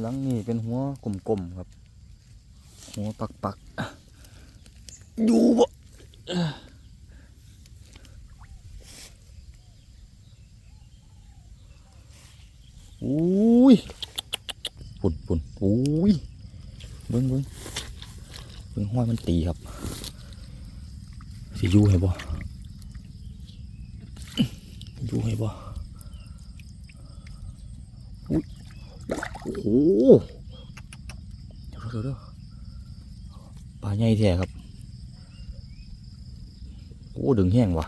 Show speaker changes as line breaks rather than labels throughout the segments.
หลังนี่เป็นหัวกลมๆครับ หัวปักปักๆอยู่บ่อุ้ยปุ่นปุ่นอุ้ยเบิ้งเบิ้งเบิ้งห้อยมันตีครับสิยู่ให้บ่ยู่ให้บ่อุ้ยโอ้เดี๋ยวเดี๋ยวเดี๋ยวปลาใหญ่แท้ครับ โอ้ดึงแห้งว่ะ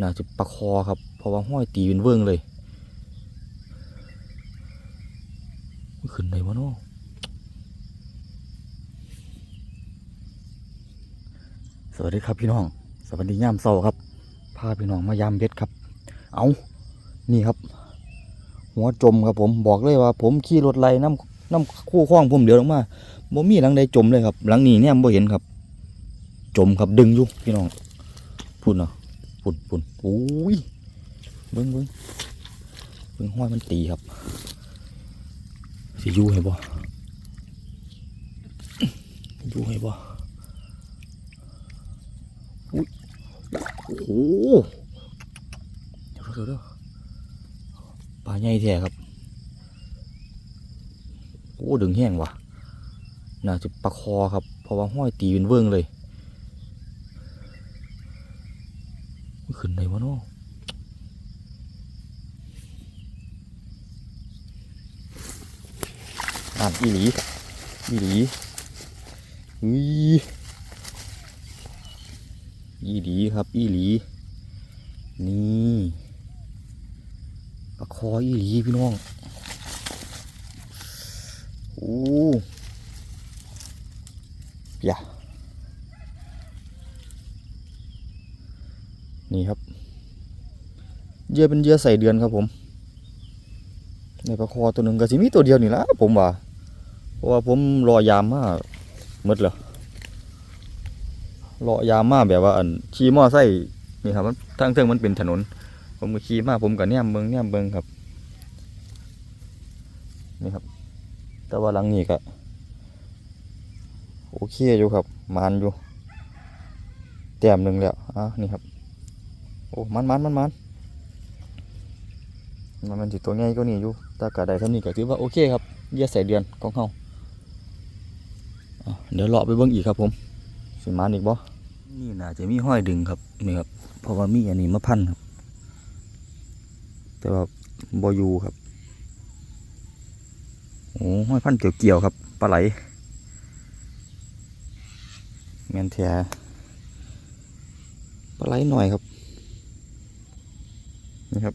น่าจะปลาคอครับ เพราะว่าห้อยตีเป็นเวิ้งเลยขึ้นได้วะเนาะสวัสดีครับพี่น้อง สวัสดีย่ามเช้าครับ พาพี่น้องมายามเบ็ดครับ เอานี่ครับ หัวจมครับผมบอกเลยว่า ผมขี่รถไล่น้ำน้ำคู่คล้องผมเดี๋ยวลงมาบ่มีหลังใดจมเลยครับ หลังนี้เนี่ยบ่เห็นครับ จมครับดึงอยู่พี่น้องพุ่นเนาะพุ่นพุ่นโอ้ยเบิ้งเบิ้งเบิ้งห้อยมันตีครับสิยู่ให้บ่อยู่ให้บ่อุ้ยโอ้โหเดี๋ยวเดี๋ยวเดี๋ยว ปลาใหญ่แท้ครับโอ้ดึงแห้งว่ะน่าจะปลาคอครับ เพราะว่าห้อยตีเป็นเวิ้งเลยขึ้นไหนวะเนาะอ่านอีหลีอีหลีอุ้ยอีหลีครับ อีหลี นี่ ปลาคออีหลีพี่น้องโอ้ยะนี่ครับเยื่อเป็นเยื่อใส่เดือนครับผมในปลาคอตัวหนึ่งก็สิมีตัวเดียวนี่ละผมว่าเพราะว่าผมรอยามมาหมดเลยรอยามมาแบบว่าอันขี่มอไซค์นี่ครับมันทางเทิงมันเป็นถนน ผมก็ขี่มาผมก็เนี่ยเบิงเนี่ยเบิงครับ นี่ครับ แต่ว่าหลังนี้ก็โอเคอยู่ครับมานอยู่แต้มหนึ่งแล้วอะนี่ครับ โอ้มันมันมันมันมันมันสิตัวใหญ่ก็นี่อยู่แต่กะได้ท่านี้ก็ถือว่าโอเคครับเยี่ยใส่เดือนของเขาเดี๋ยวเลาะไปเบิ่งอีกครับผมสิมานอีกบ่นี่น่าจะมีห้อยดึงครับนี่ครับเพราะว่ามีอันนี้มาพันครับ แต่ว่าบอยู่ครับโอ้ห้อยพันเกี่ยวๆครับปลาไหลแมนแท้ปลาไหลหน่อยครับนี่ครับ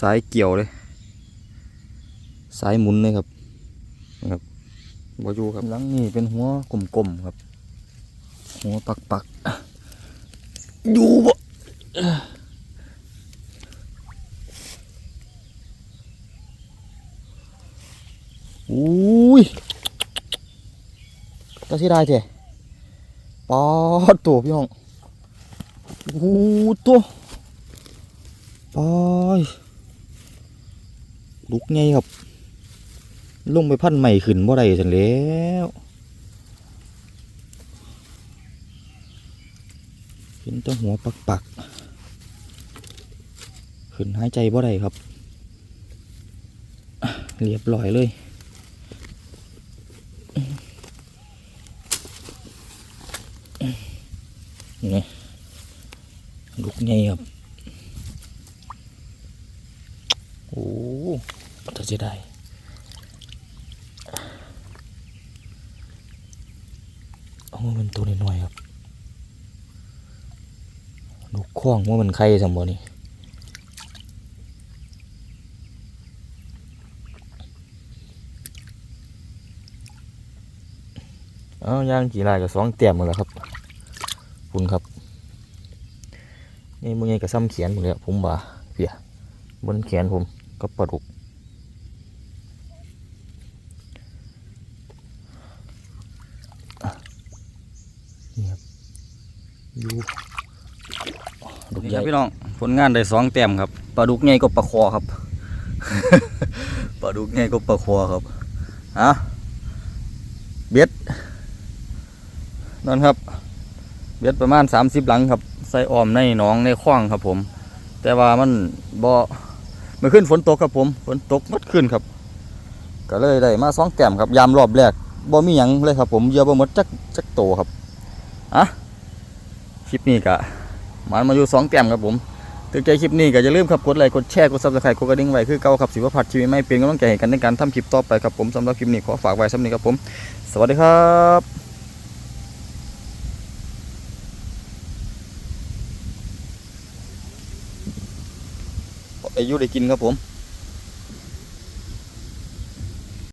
สายเกี่ยวเลย สายหมุนเลยครับนะครับบอยูครับหลังนี่เป็นหัวกลมๆครับ หัวปักปักๆอยู่บ่้ยก็ที่ได้เถอะปอดตัวพี่น้องโอ้ตัวไปลุกไงครับ ลงไปพันใหม่ขึ้นบ่ได้สันแล้วเห็นตัวหัวปักปักขึ้นหายใจบ่ได้ครับ เรียบร้อยเลย นี่ไงลุกไงครับโอ้จะจะได้เอามาเป็นตัวน้อยๆครับลูกข้องว่ามันใครสมบูรณ์นี่เอาย่างกี่ลายกับสองเตี่ยมหมดแล้วครับ คุณครับนี่มึงไงกับซ้ำเขียนหมดเลยผมว่าเพียบนแขนผมก็ปลาดุกนี่ครับยูดุกใหญ่พี่น้องผลงานได้สองแต้มครับปลาดุกใหญ่ก็ปลาคอครับปลาดุกไงก็ปลาคอครับอะเบ็ดนั่นครับ เบ็ดประมาณ 30 หลังครับ ใส่อ้อมในหนองในคลองครับผม แต่ว่ามันบ่เมื่อขึ้นฝนตกครับผม ฝนตกมัดขึ้นครับ ก็เลยได้มาสองแก้มครับ ยามรอบแรกบ่มีหยังเลยครับ ผมเยอะบ่หมดจักจักโตครับ อะ คลิปนี้ก็มันมาอยู่สองแก้มครับผมถึงใจคลิปนี้ก็อย่าลืมครับกดไลค์กดแชร์กดซับสไครต์กดกระดิ่งไว้คือเก่าครับสิวผัดชีวิตไม่เป็นกำลังใจให้กันในการทำคลิปต่อไปครับผมสำหรับคลิปนี้ขอฝากไว้สำหรับนี้ครับผม สวัสดีครับ อายุได้กินครับผม